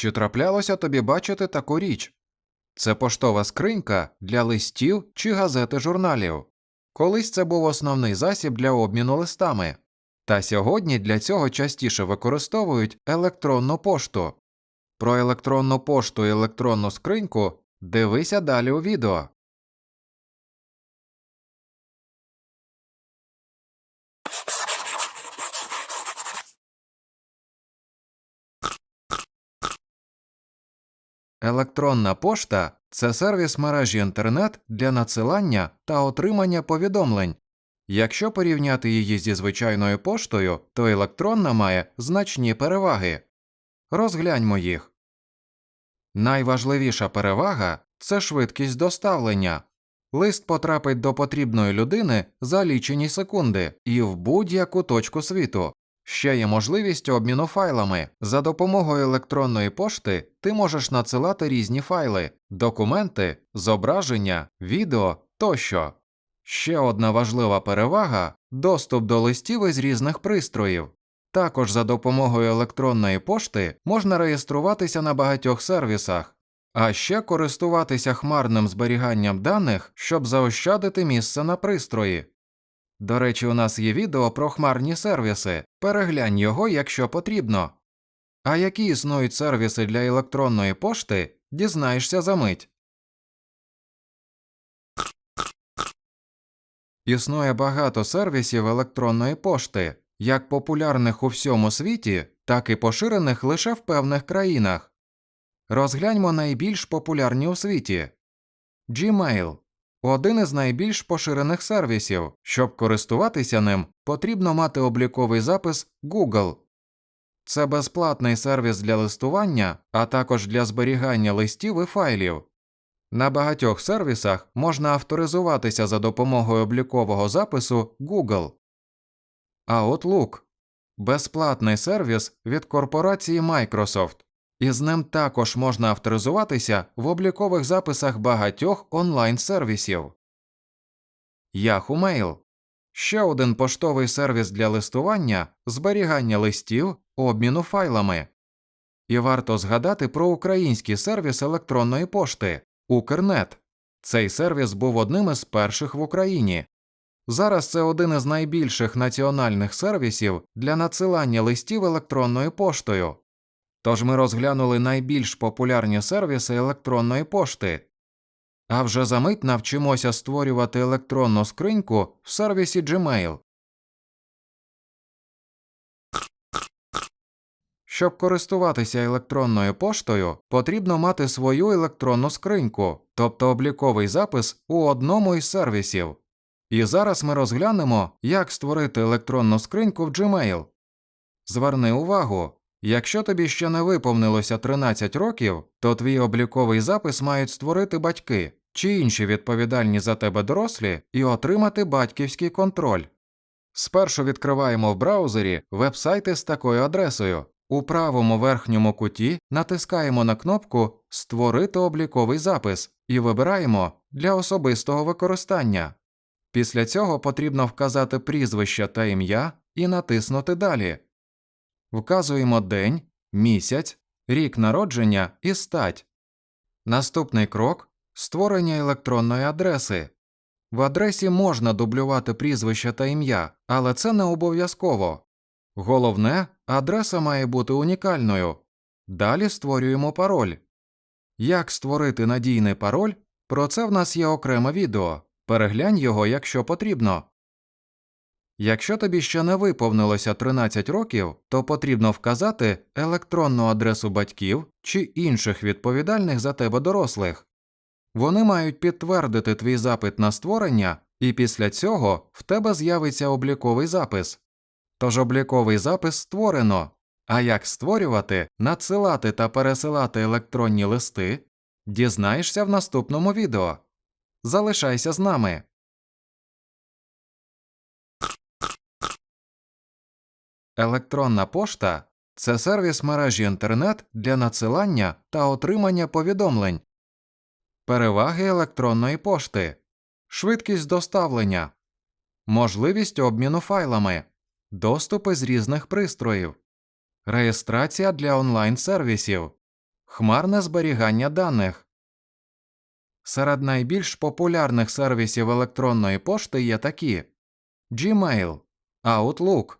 Чи траплялося тобі бачити таку річ? Це поштова скринька для листів чи газети журналів. Колись це був основний засіб для обміну листами, та сьогодні для цього частіше використовують електронну пошту. Про електронну пошту і електронну скриньку дивися далі у відео. Електронна пошта це сервіс мережі інтернет для надсилання та отримання повідомлень. Якщо порівняти її зі звичайною поштою, то електронна має значні переваги. Розгляньмо їх. Найважливіша перевага це швидкість доставлення. Лист потрапить до потрібної людини за лічені секунди і в будь-яку точку світу. Ще є можливість обміну файлами. За допомогою електронної пошти ти можеш надсилати різні файли, документи, зображення, відео тощо. Ще одна важлива перевага доступ до листів із різних пристроїв. Також за допомогою електронної пошти можна реєструватися на багатьох сервісах, а ще користуватися хмарним зберіганням даних, щоб заощадити місце на пристрої. До речі, у нас є відео про хмарні сервіси. Переглянь його, якщо потрібно. А які існують сервіси для електронної пошти, дізнаєшся за мить. Існує багато сервісів електронної пошти, як популярних у всьому світі, так і поширених лише в певних країнах. Розгляньмо найбільш популярні у світі Gmail один із найбільш поширених сервісів. Щоб користуватися ним, потрібно мати обліковий запис Google. Це безплатний сервіс для листування, а також для зберігання листів і файлів. На багатьох сервісах можна авторизуватися за допомогою облікового запису Google. Outlook – безплатний сервіс від корпорації Microsoft, і з ним також можна авторизуватися в облікових записах багатьох онлайн-сервісів. Yahoo Mail – ще один поштовий сервіс для листування, зберігання листів, обміну файлами. І варто згадати про український сервіс електронної пошти Укрнет. Цей сервіс був одним із перших в Україні. Зараз це один із найбільших національних сервісів для надсилання листів електронною поштою. Тож ми розглянули найбільш популярні сервіси електронної пошти. А вже за мить навчимося створювати електронну скриньку в сервісі Gmail. Щоб користуватися електронною поштою, потрібно мати свою електронну скриньку, тобто обліковий запис у одному із сервісів. І зараз ми розглянемо, як створити електронну скриньку в Gmail. Зверни увагу, якщо тобі ще не виповнилося 13 років, то твій обліковий запис мають створити батьки чи інші відповідальні за тебе дорослі і отримати батьківський контроль. Спершу відкриваємо в браузері вебсайти з такою адресою. У правому верхньому куті натискаємо на кнопку Створити обліковий запис і вибираємо для особистого використання. Після цього потрібно вказати прізвище та ім'я і натиснути Далі. Вказуємо день, місяць, рік народження і стать. Наступний крок створення електронної адреси. В адресі можна дублювати прізвище та ім'я, але це не обов'язково. Головне, адреса має бути унікальною. Далі створюємо пароль. Як створити надійний пароль? Про це в нас є окреме відео. Переглянь його, якщо потрібно. Якщо тобі ще не виповнилося 13 років, то потрібно вказати електронну адресу батьків чи інших відповідальних за тебе дорослих. Вони мають підтвердити твій запит на створення, і після цього в тебе з'явиться обліковий запис. Тож обліковий запис створено. А як створювати, надсилати та пересилати електронні листи, дізнаєшся в наступному відео. Залишайся з нами. Електронна пошта це сервіс мережі інтернет для надсилання та отримання повідомлень. Переваги електронної пошти, швидкість доставлення, можливість обміну файлами, доступи з різних пристроїв, реєстрація для онлайн сервісів, хмарне зберігання даних. Серед найбільш популярних сервісів електронної пошти є такі: Gmail, Outlook,